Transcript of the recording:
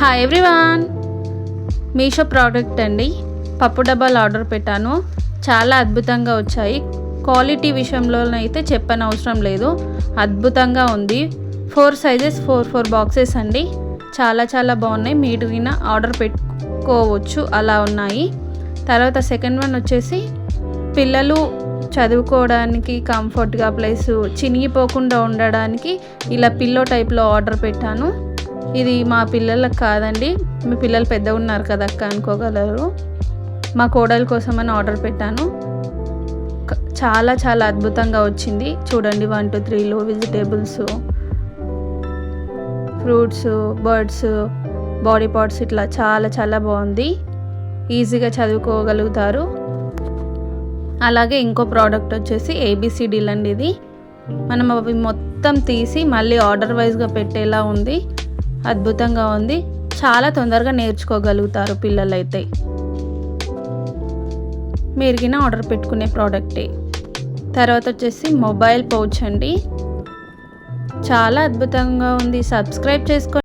Hi everyone Meesho product అండి. పప్పు డబ్బాలు ఆర్డర్ పెట్టాను. చాలా అద్భుతంగా వచ్చాయి. క్వాలిటీ విషయంలోనైతే చెప్పని అవసరం లేదు. అద్భుతంగా ఉంది. Four sizes four four boxes అండి. చాలా చాలా బాగున్నాయి. మీరు ఆర్డర్ పెట్టుకోవచ్చు. అలా ఉన్నాయి. తర్వాత సెకండ్ వన్ వచ్చేసి పిల్లలు చదువుకోవడానికి కంఫర్ట్గా ప్లస్ చినిగిపోకుండా ఉండడానికి ఇలా పిల్లో టైప్లో ఆర్డర్ పెట్టాను. ఇది మా పిల్లలకు కాదండి. మీ పిల్లలు పెద్దగా ఉన్నారు కదా అక్క అనుకోగలరు. మా కోడల కోసం అని ఆర్డర్ పెట్టాను చాలా చాలా అద్భుతంగా వచ్చింది. చూడండి వన్ టూ త్రీలో vegetables fruits birds body parts ఇట్లా చాలా చాలా బాగుంది. ఈజీగా చదువుకోగలుగుతారు. అలాగే ఇంకో ప్రోడక్ట్ వచ్చేసి ఏబిసిడీలు అండి ఇది. మనం అవి మొత్తం తీసి మళ్ళీ ఆర్డర్ వైజ్గా పెట్టేలా ఉంది. అద్భుతంగా ఉంది. చాలా తొందరగా నేర్చుకోగలుగుతారు పిల్లలైతే. మెరిగిన ఆర్డర్ పెట్టుకునే ప్రోడక్టే. తర్వాత వచ్చేసి మొబైల్ పౌచ్ అండి. చాలా అద్భుతంగా ఉంది. సబ్స్క్రైబ్ చేసుకో